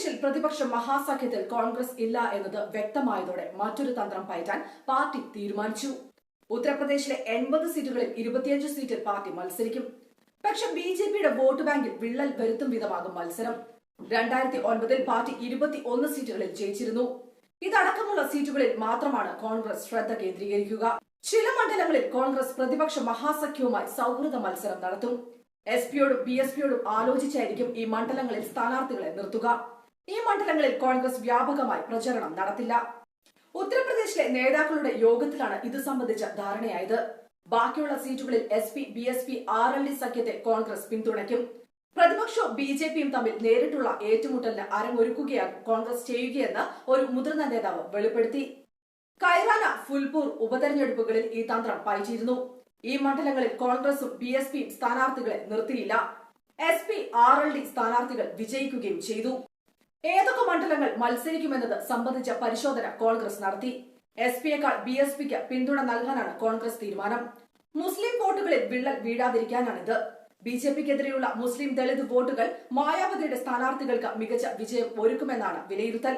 ഉത്തർപ്രദേശിൽ പ്രതിപക്ഷ മഹാസഖ്യത്തിൽ കോൺഗ്രസ് ഇല്ല എന്നത് വ്യക്തമായതോടെ മറ്റൊരു തന്ത്രം പയറ്റാൻ പാർട്ടി തീരുമാനിച്ചു. ഉത്തർപ്രദേശിലെ എൺപത് സീറ്റുകളിൽ ഇരുപത്തിയഞ്ച് സീറ്റിൽ പാർട്ടി മത്സരിക്കും. പക്ഷെ ബി ജെ പിയുടെ വോട്ട് ബാങ്കിൽ വിള്ളൽ വരുത്തും വിധമാകും മത്സരം. രണ്ടായിരത്തി ഒൻപതിൽ പാർട്ടി ഇരുപത്തി ഒന്ന് സീറ്റുകളിൽ ജയിച്ചിരുന്നു. ഇതടക്കമുള്ള സീറ്റുകളിൽ മാത്രമാണ് കോൺഗ്രസ് ശ്രദ്ധ കേന്ദ്രീകരിക്കുക. ചില മണ്ഡലങ്ങളിൽ കോൺഗ്രസ് പ്രതിപക്ഷ മഹാസഖ്യവുമായി സൗഹൃദ മത്സരം നടത്തും. എസ് പിയോടും ബി എസ് പിയോടും ആലോചിച്ചായിരിക്കും ഈ മണ്ഡലങ്ങളിൽ സ്ഥാനാർത്ഥികളെ നിർത്തുക. ഈ മണ്ഡലങ്ങളിൽ കോൺഗ്രസ് വ്യാപകമായി പ്രചരണം നടത്തില്ല. ഉത്തർപ്രദേശിലെ നേതാക്കളുടെ യോഗത്തിലാണ് ഇത് സംബന്ധിച്ച ധാരണയായത്. ബാക്കിയുള്ള സീറ്റുകളിൽ S P B S P R L D സഖ്യത്തെ കോൺഗ്രസ് പിന്തുണയ്ക്കും. പ്രതിപക്ഷവും ബി ജെ പിയും തമ്മിൽ നേരിട്ടുള്ള ഏറ്റുമുട്ടലിന് അരങ്ങൊരുക്കുകയാണ് കോൺഗ്രസ് ചെയ്യുകയെന്ന് ഒരു മുതിർന്ന നേതാവ് വെളിപ്പെടുത്തി. കൈറാന ഫുൽപൂർ ഉപതെരഞ്ഞെടുപ്പുകളിൽ ഈ തന്ത്രം പയറ്റിയിരുന്നു. ഈ മണ്ഡലങ്ങളിൽ കോൺഗ്രസും ബി എസ് പിയും സ്ഥാനാർത്ഥികളെ നിർത്തിയില്ല. S P R L D സ്ഥാനാർത്ഥികൾ വിജയിക്കുകയും ചെയ്തു. ഏതൊക്കെ മണ്ഡലങ്ങൾ മത്സരിക്കുമെന്നത് സംബന്ധിച്ച പരിശോധന കോൺഗ്രസ് നടത്തി. എസ് പിയേക്കാൾ ബി എസ് പിക്ക് പിന്തുണ നൽകാനാണ് കോൺഗ്രസ് തീരുമാനം. മുസ്ലിം വോട്ടുകളിൽ വിള്ളൽ വീഴാതിരിക്കാനാണിത്. ബി ജെ പിക്കെതിരെയുള്ള മുസ്ലിം ദളിത് വോട്ടുകൾ മായാവതിയുടെ സ്ഥാനാർത്ഥികൾക്ക് മികച്ച വിജയം ഒരുക്കുമെന്നാണ് വിലയിരുത്തൽ.